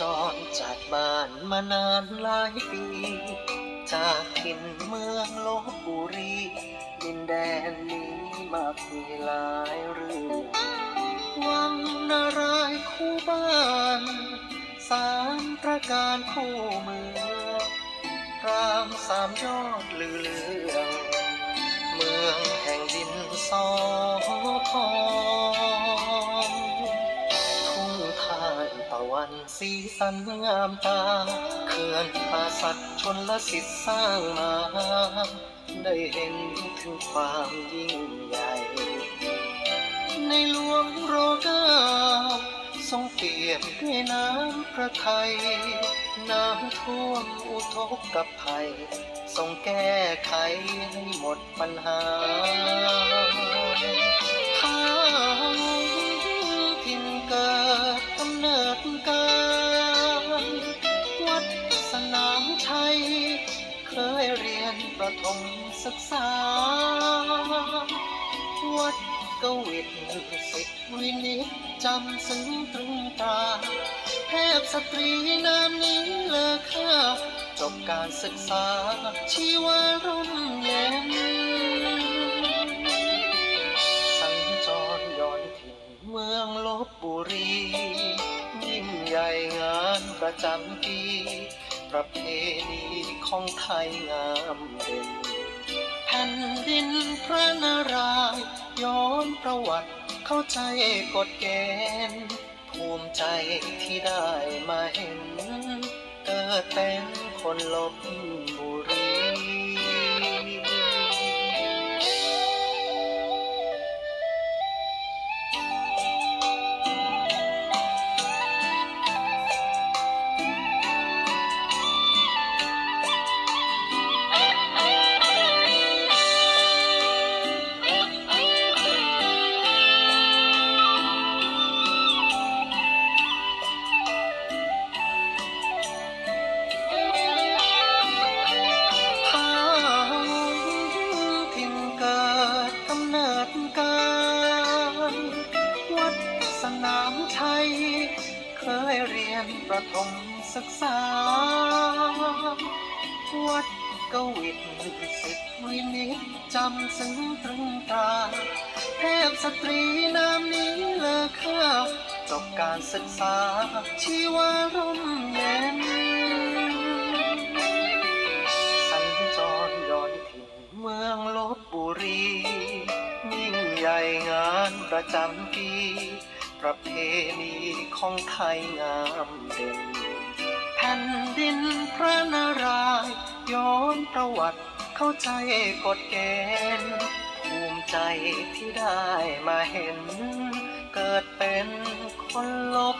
จรจากบ้านมานานหลายปีจากถิ่นเมืองลบบุรีดินแดนนี้มากมีหลายเรื่องวังนารายคู่บ้านสามตระการคู่เมืองรามสามยอดลือเลืองเมืองแห่งดินสอท ตะวันสีสันงามตาเขื่อนป่าสักชนละสิทธิ์สร้างมา ได้เห็นถึงความยิ่งใหญ่ ในหลวงรอเก้าทรงเปรียบด้วยน้ำพระทัยน้ำท่วมอุทกกับภัยทรงแก้ไขให้หมดปัญหา ถมศึกษา วัดกวิดสิทวินิจจำซึ้งตรึงตราแทบสตรีนามนี้เลอค่าจบการศึกษา ชีวาร่มเย็น สัญจรย้อนถิ่นเมืองลบบุรี ยิ่งใหญ่งานประจำปี ประเพณีของไทยงามเด่นแผ่นดินพระนารายณ์ย้อนประวัติเข้าใจกฎเกณฑ์ภูมิใจที่ได้มาเห็น เกิดเป็นคนลบบุรี เคยเรียนประถมศึกษา วัดกวิดสิทธิวินิจจำซึ้งตรึงตราเทพสตรีนามนี้เลอค่าจบการศึกษา ชีวาร่มเย็น สัญจรย้อนถิ่นเมืองลบบุรี ยิ่งใหญ่งานประจำปี ประเพณีของไทยงามเด่นแผ่นดินพระนารายณ์ย้อนประวัติเข้าใจกฎเกณฑ์ภูมิใจที่ได้มาเห็น เกิดเป็นคนลบ